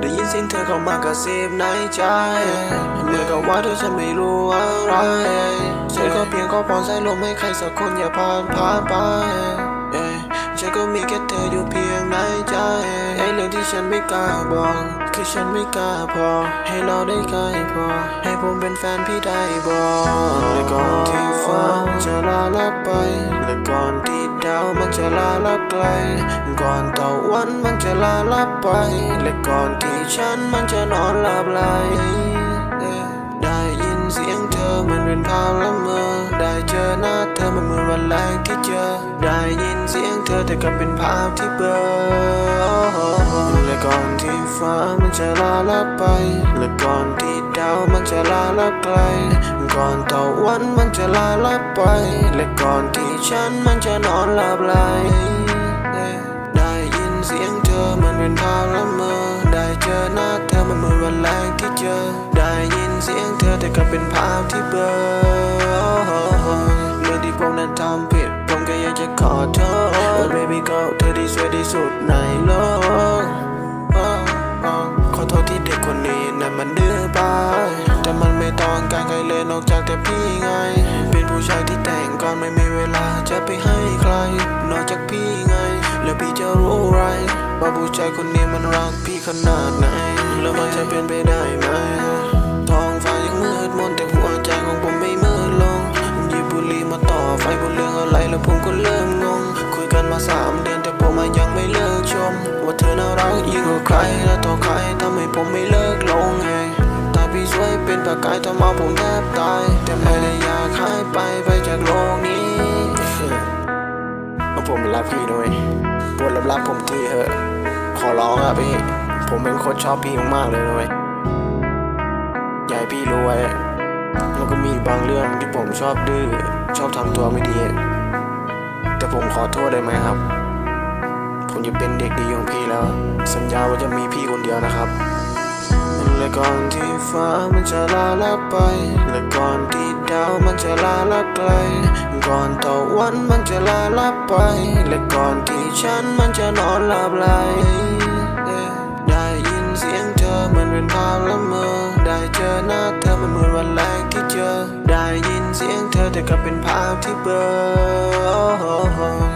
ได้ยินเสียงเธอเข้ามากระซิบในใจเหมื่อกับว่าเธอฉันไม่รู้อะไรฉันก็เพียงขอพรใส่ลมให้ใครสักคนอย่าผ่านผ่านไปฉันก็มีแค่เธออยู่เพียงในใจไอ้เรื่องที่ฉันไม่กล้าบอกคือฉันไม่กล้าพอ ให้เราได้ใกล้พอ ให้ผมเป็นแฟนพี่ได้บอกและก่อนที่ฟ้าจะลาลับไปและก่อน จะลาลับไกลก่อนตะวันมันจะลาลับไป และก่อนที่ฉันมันจะนอนหลับไหล เสียงเธอมันเป็นภาพละเมอได้เจอหน้าเธอมันเหมือนวันแรกที่เจอ ได้ยินเสียงเธอแต่กลับเป็นภาพที่เบลอและก่อนที่ฟ้ามันจะลาลับไป และก่อนที่ดาวมันจะลาลับไกล ก่อนตะวันมันจะลาลับไป และก่อนที่ฉันมันจะนอนหลับไหลได้ยินเสียงเธอมันเป็นภาพละเมอได้เจอหน้าเธอมันเหมือนวันแรกที่เจอ ได้ยิน เสียงเธอแต่กลับเป็นภาพที่เบลอเมื่อที่ผมนั้นทำผิด ผมก็อยากจะขอโทษ Oh baby girl เธอที่สวยที่สุดในโลกขอโทษที่เด็กคนนี้นั้นมันดื้อไปแต่มันไม่ต้องการใครเลยนอกจากแต่พี่ไง เป็นผู้ชายที่แต่งก่อนไม่มีเวลาจะไปให้ใคร นอกจากพี่ไง แล้วพี่จะรู้ไรว่าผู้ชายคนนี้มันรักพี่ขนาดไหน แล้วมันจะเป็นไปได้ไหม แล้วผมก็เริ่มงง คุยกันมาสามเดือนแต่ผมยังไม่เลิกชม ว่าเธอน่ารักยิ่งกว่าใครและต่อใครทำให้ผมไม่เลิกลงไงตาพี่สวยเป็นประกายทำเอาผมแทบตาย แต่ไม่ได้อยากหายไปไปจากโลกนี้ผมรักพี่ด้วยปรดรับรับผมทีเถอะขอร้องอะพี่ ผมเป็นคนชอบพี่มากเลยด้วยอยากให้พี่รู้ไว้แล้วก็มีบางเรื่องที่ผมชอบดื้อชอบทำตัวไม่ดี แต่ผมขอโทษได้ไหมครับ ผมจะเป็นเด็กดีของพี่แล้ว สัญญาว่าจะมีพี่คนเดียวนะครับและก่อนที่ฟ้ามันจะลาลับไป และก่อนที่ดาวมันจะลาลับไกล ก่อนตะวันมันจะลาลับไป และก่อนที่ฉันมันจะนอนหลับไหลได้ยินเสียงเธอมันเป็นภาพละเมอ ได้เจอหน้าเธอมันเหมือนวันแรกที่เจอ ได้ยิน แต่กลับเป็นภาพที่เบลอ